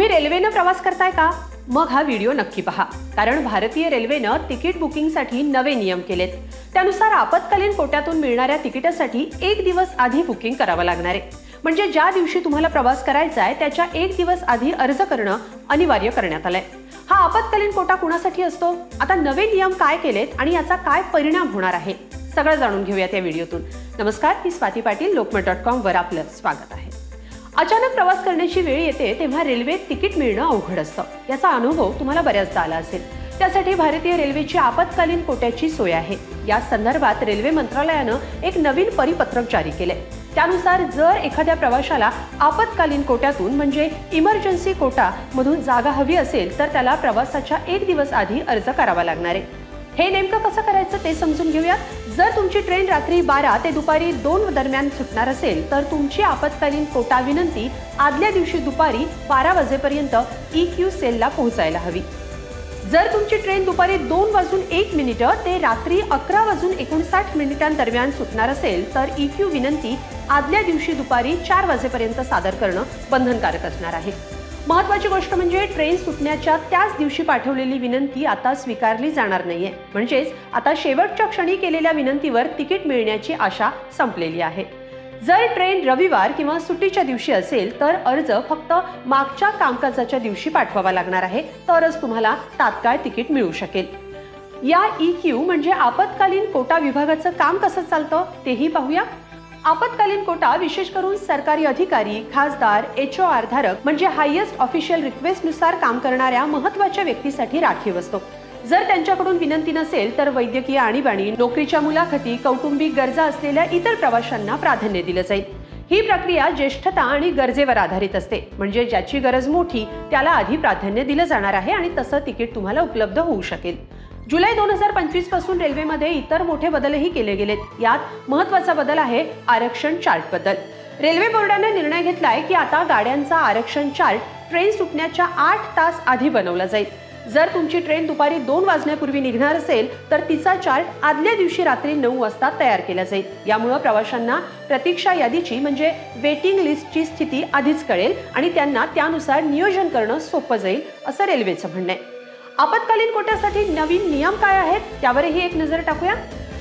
तुम्ही रेल्वेनं प्रवास करताय का? मग हा व्हिडिओ नक्की पहा. कारण भारतीय रेल्वेनं तिकीट बुकिंगसाठी नवे नियम केलेत. त्यानुसार आपत्कालीन कोट्यातून मिळणाऱ्या तिकिटासाठी एक दिवस आधी बुकिंग करावं लागणार आहे. म्हणजे ज्या दिवशी तुम्हाला प्रवास करायचा आहे त्याच्या एक दिवस आधी अर्ज करणं अनिवार्य करण्यात आलंय. हा आपत्कालीन कोटा कुणासाठी असतो? आता नवे नियम काय केलेत आणि याचा काय परिणाम होणार आहे? सगळं जाणून घेऊयात या व्हिडिओतून. नमस्कार मी स्वाती पाटील लोकमत डॉट कॉम वर आपलं स्वागत आहे. अचानक प्रवास करण्याची वेळ येते तेव्हा रेल्वेत तिकीट मिळणं अवघड असतं. याचा अनुभव तुम्हाला बऱ्याचदा आला असेल. त्यासाठी भारतीय रेल्वेची आपत्कालीन कोट्याची सोय आहे. या संदर्भात रेल्वे मंत्रालयानं एक नवीन परिपत्रक जारी केले त्यानुसार जर एखाद्या प्रवाशाला आपत्कालीन कोट्यातून म्हणजे इमर्जन्सी कोटा मधून जागा हवी असेल तर त्याला प्रवासाच्या एक दिवस आधी अर्ज करावा लागणार आहे. हे नेमकं कसं करायचं ते समजून घेऊयात. जर तुमची ट्रेन रात्री बारा ते दुपारी दोन दरम्यान सुटणार असेल तर तुमची आपत्कालीन कोटा विनंती आदल्या दिवशी दुपारी बारा वाजेपर्यंत ई क्यू सेलला पोहोचायला हवी. जर तुमची ट्रेन दुपारी दोन वाजून एक मिनिटं ते रात्री अकरा वाजून एकोणसाठ मिनिटांदरम्यान सुटणार असेल तर ई क्यू विनंती आदल्या दिवशी दुपारी चार वाजेपर्यंत सादर करणं बंधनकारक असणार आहे. महत्वाची गोष्ट म्हणजे ट्रेन सुटण्याच्या त्याच दिवशी पाठवलेली विनंती आता स्वीकारली जाणार नाहीये. म्हणजेच आता शेवटच्या क्षणी केलेल्या विनंतीवर तिकीट मिळण्याची आशा संपलेली आहे. जर ट्रेन रविवार किंवा सुट्टीच्या दिवशी असेल तर अर्ज फक्त मागच्या कामकाजाच्या दिवशी पाठवावा लागणार आहे तरच तुम्हाला तात्काळ तिकीट मिळू शकेल. या ई क्यू म्हणजे आपत्कालीन कोटा विभागाचं काम कसं चालतं तेही पाहूया. आपत्कालीन कोटा विशेष करून सरकारी अधिकारी खासदार एच ओ आर धारक म्हणजे हायेस्ट ऑफिशियल रिक्वेस्टनुसार काम करणाऱ्या महत्त्वाच्या व्यक्तीसाठी राखीव असतो. जर त्यांच्याकडून विनंती नसेल तर वैद्यकीय आणीबाणी नोकरीच्या मुलाखती कौटुंबिक गरजा असलेल्या इतर प्रवाशांना प्राधान्य दिलं जाईल. ही प्रक्रिया ज्येष्ठता आणि गरजेवर आधारित असते. म्हणजे ज्याची गरज मोठी त्याला आधी प्राधान्य दिलं जाणार आहे आणि तसं तिकीट तुम्हाला उपलब्ध होऊ शकेल. जुलै दोन हजार पंचवीसपासून रेल्वेमध्ये इतर मोठे बदलही केले गेलेत. यात महत्त्वाचा बदल आहे आरक्षण चार्ट बदल रेल्वे बोर्डाने निर्णय घेतलाय की आता गाड्यांचा आरक्षण चार्ट ट्रेन सुटण्याच्या आठ तास आधी बनवला जाईल. जर तुमची ट्रेन दुपारी दोन वाजण्यापूर्वी निघणार असेल तर तिचा चार्ट आदल्या दिवशी रात्री नऊ वाजता तयार केला जाईल. यामुळं प्रवाशांना प्रतीक्षा यादीची म्हणजे वेटिंग लिस्टची स्थिती आधीच कळेल आणि त्यांना त्यानुसार नियोजन करणं सोपं जाईल असं रेल्वेचं म्हणणं आहे. आपत्कालीन कोट्यासाठी नवीन नियम काय आहेत त्यावरही एक नजर टाकूया.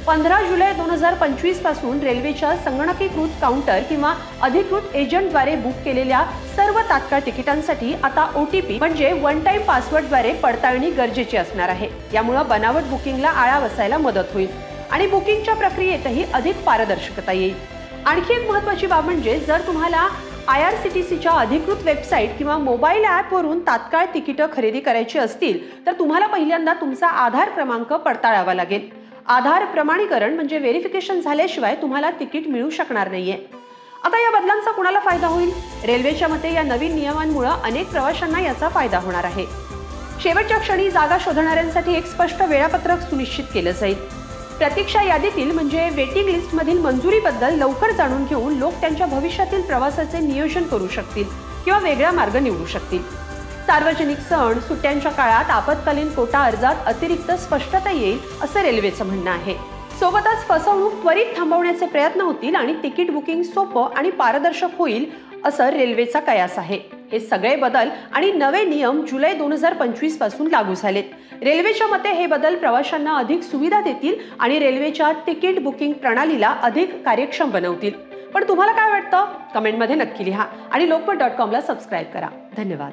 पंधरा जुलै दोन हजार पंचवीसपासून रेल्वेच्या संगणकीकृत काउंटर किंवा अधिकृत एजंटद्वारे बुक केलेल्या सर्व तात्काळ तिकिटांसाठी आता ओ टी पी म्हणजे वन टाइम पासवर्डद्वारे पडताळणी गरजेची असणार आहे. यामुळे बनावट बुकिंगला आळा बसायला मदत होईल आणि बुकिंगच्या प्रक्रियेतही अधिक पारदर्शकता येईल. आणखी एक महत्वाची बाब म्हणजे जर तुम्हाला आय आर सी टी सीच्या अधिकृत वेबसाईट किंवा मोबाईल ॲपवरून तात्काळ तिकीटं खरेदी करायची असतील तर तुम्हाला पहिल्यांदा तुमचा आधार क्रमांक पडताळावा लागेल. आधार प्रमाणीकरण म्हणजे व्हेरिफिकेशन झाल्याशिवाय तुम्हाला तिकीट मिळू शकणार नाहीये. आता या बदलांचा कुणाला फायदा होईल? रेल्वेच्या मते या नवीन नियमांमुळे अनेक प्रवाशांना याचा फायदा होणार आहे. शेवटच्या क्षणी जागा शोधणाऱ्यांसाठी एक स्पष्ट वेळापत्रक सुनिश्चित केलं जाईल. प्रतीक्षा यादीतील म्हणजे वेटिंग लिस्टमधील मंजुरीबद्दल लवकर जाणून घेऊन लोक त्यांच्या भविष्यातील प्रवासाचे नियोजन करू शकतील किंवा वेगळा मार्ग निवडू शकतील. सार्वजनिक सण सुट्ट्यांच्या काळात आपत्कालीन कोटा अर्जात अतिरिक्त स्पष्टता येईल असं रेल्वेचं म्हणणं आहे. सोबतच फसवणूक त्वरित थांबवण्याचे प्रयत्न होतील आणि तिकीट बुकिंग सोपं आणि पारदर्शक होईल असं रेल्वेचा कयास आहे. हे सगळे बदल आणि नवे नियम जुलै दोन हजार पंचवीसपासून लागू झालेत. रेल्वेच्या मते हे बदल प्रवाशांना अधिक सुविधा देतील आणि रेल्वेच्या तिकीट बुकिंग प्रणालीला अधिक कार्यक्षम बनवतील. पण तुम्हाला काय वाटतं? कमेंटमध्ये नक्की लिहा आणि लोकमत डॉट कॉमला सबस्क्राईब करा. धन्यवाद.